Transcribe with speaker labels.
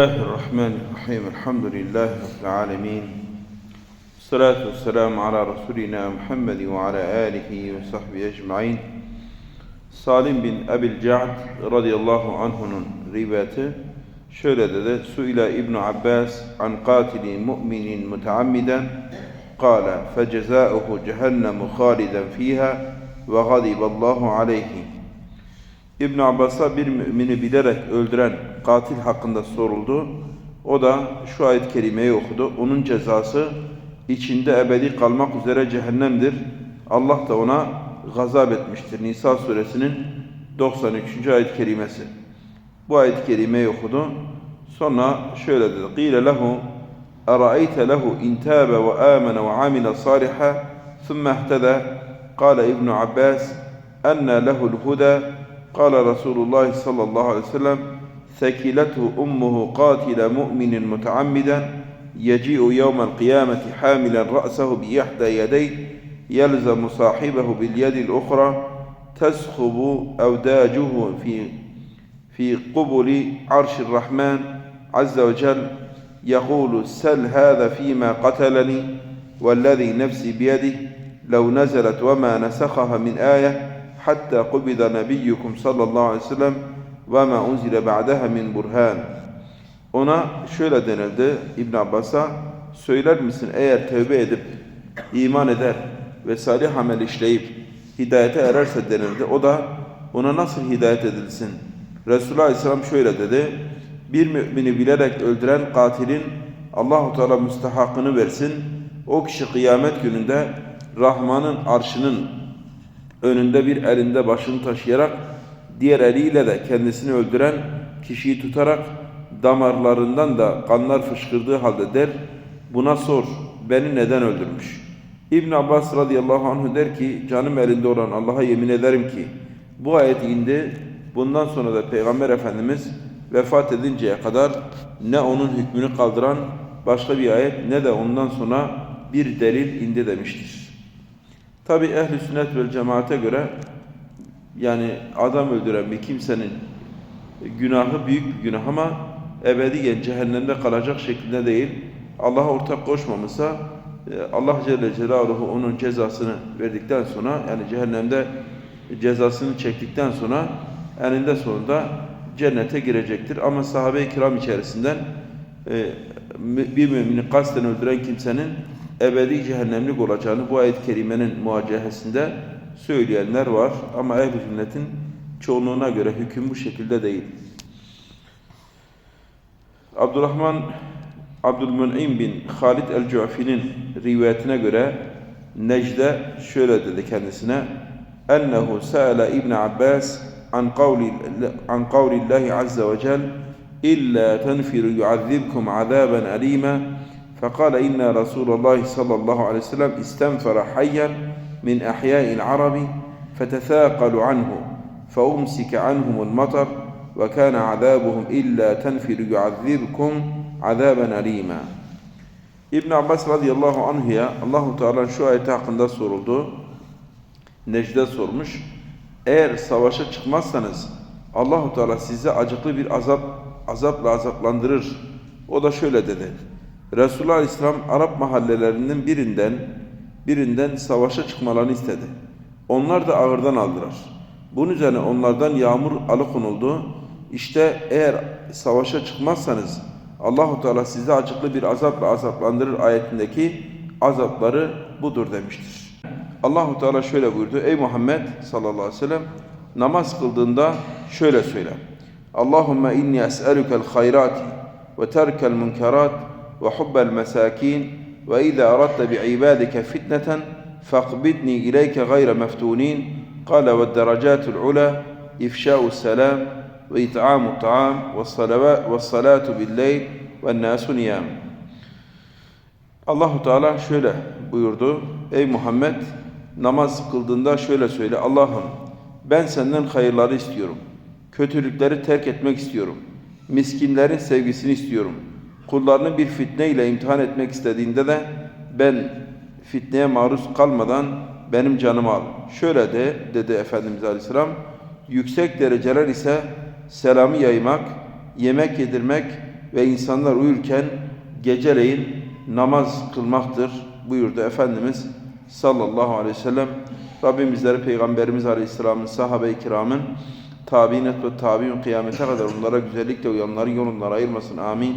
Speaker 1: الله الرحمن الرحيم الحمد لله رب العالمين الصلاة والسلام على رسولنا محمد وعلى آله وصحبه أجمعين Salim bin Ebil Ca'd radıyallahu anh'unun rivayeti şöyle dedi. Suile İbn Abbas an katili mu'minin muteammiden قال فجزاؤه جهنم خالدا فيها وغضب الله عليه İbn Abbas'a bir mümini bilerek öldüren katil hakkında soruldu. O da şu ayet-i kerimeyi okudu. Onun cezası içinde ebedi kalmak üzere cehennemdir. Allah da ona gazap etmiştir. Nisa suresinin 93. ayet-i kerimesi. Bu ayet-i kerimeyi okudu. Sonra şöyle dedi. قِيلَ لَهُ أَرَأَيْتَ لَهُ إِنْ تَابَ وَآمَنَ وَعَمِلَ صَالِحًا ثُمَّ اهْتَدَى قال ابن عباس أن له الهدى قال رسول الله صلى الله عليه وسلم ثكلته أمه قاتل مؤمن متعمدا يجيء يوم القيامة حاملا رأسه بإحدى يديه يلزم صاحبه باليد الأخرى تسخب أوداجه في في قبل عرش الرحمن عز وجل يقول سل هذا فيما قتلني والذي نفسي بيده لو نزلت وما نسخها من آية حتى قبض نبيكم صلى الله عليه وسلم ve ma unzile ba'daha min burhan. Ona şöyle denildi İbn Abbas'a söyler misin eğer tevbe edip iman eder ve salih amel işleyip hidayete ererse denildi. O da ona nasıl hidayet edilsin? Resulullah Aleyhisselam şöyle dedi. Bir mümini bilerek öldüren katilin Allahu Teala müstehakını versin. O kişi kıyamet gününde Rahman'ın arşının önünde bir elinde başını taşıyarak diğer eliyle de kendisini öldüren kişiyi tutarak damarlarından da kanlar fışkırdığı halde der buna sor beni neden öldürmüş? İbn Abbas radıyallahu anh der ki canım elinde olan Allah'a yemin ederim ki bu ayet indi bundan sonra da Peygamber Efendimiz vefat edinceye kadar ne onun hükmünü kaldıran başka bir ayet ne de ondan sonra bir delil indi demiştir. Tabi ehli sünnet vel cemaate göre yani adam öldüren bir kimsenin günahı büyük bir günah ama ebediyen cehennemde kalacak şeklinde değil. Allah'a ortak koşmamışsa e, Allah Celle Celaluhu onun cezasını verdikten sonra yani cehennemde cezasını çektikten sonra eninde sonunda cennete girecektir. Ama sahabe-i kiram içerisinden e, bir mümini kasten öldüren kimsenin ebedi cehennemlik olacağını bu ayet-i kerimenin muacehesinde söyleyenler var. Ama ehl-i sünnetin çoğunluğuna göre hüküm bu şekilde değil. Abdurrahman Abdülmün'im bin Halid el-Cu'fi'nin rivayetine göre Necde şöyle dedi kendisine ennehu sa'ala İbn Abbas an kavli an kavlillahi azze ve cel illa tenfiru yu'azzibkum azaban alima فقال إن رسول الله صلى الله عليه وسلم استنفر حيا من أحياء العرب فتثاقلوا عنه فأمسك عنهم المطر وكان عذابهم إلا تنفر يعذبكم عذابا أليما İbn Abbas radıyallahu anhu'ya Allahu Teala şu ayeti hakkında soruldu. Necde sormuş. Eğer savaşa çıkmazsanız Allahu Teala size acıklı bir azap azapla azaplandırır. O da şöyle dedi. Resulullah Aleyhisselam Arap mahallelerinin birinden birinden savaşa çıkmalarını istedi. Onlar da ağırdan aldılar. Bunun üzerine onlardan yağmur alıkonuldu. İşte eğer savaşa çıkmazsanız Allahu Teala sizi açıklı bir azapla azaplandırır ayetindeki azapları budur demiştir. Allahu Teala şöyle buyurdu: Ey Muhammed sallallahu aleyhi ve sellem namaz kıldığında şöyle söyle. Allahumme inni es'elukel hayrati ve terkel munkarat ve hubbel mesakin وإذا أردت بعبادك فتنة فاقبضني إليك غير مفتونين قال والدرجات العلى إفشاء السلام وإطعام الطعام والصلاة بالليل والناس نيام Allahu Teala şöyle buyurdu. Ey Muhammed namaz kıldığında şöyle söyle. Allah'ım ben senden hayırları istiyorum. Kötülükleri terk etmek istiyorum. Miskinlerin sevgisini istiyorum Kullarını bir fitne ile imtihan etmek istediğinde de ben fitneye maruz kalmadan benim canımı al. Şöyle de dedi Efendimiz Aleyhisselam yüksek dereceler ise selamı yaymak, yemek yedirmek ve insanlar uyurken geceleyin namaz kılmaktır buyurdu Efendimiz sallallahu aleyhi ve sellem. Rabbim bizleri Peygamberimiz Aleyhisselam'ın sahabe-i kiramın tabi'in ve tabi'in kıyamete kadar onlara güzellikle uyanların yolundan ayırmasın. Amin.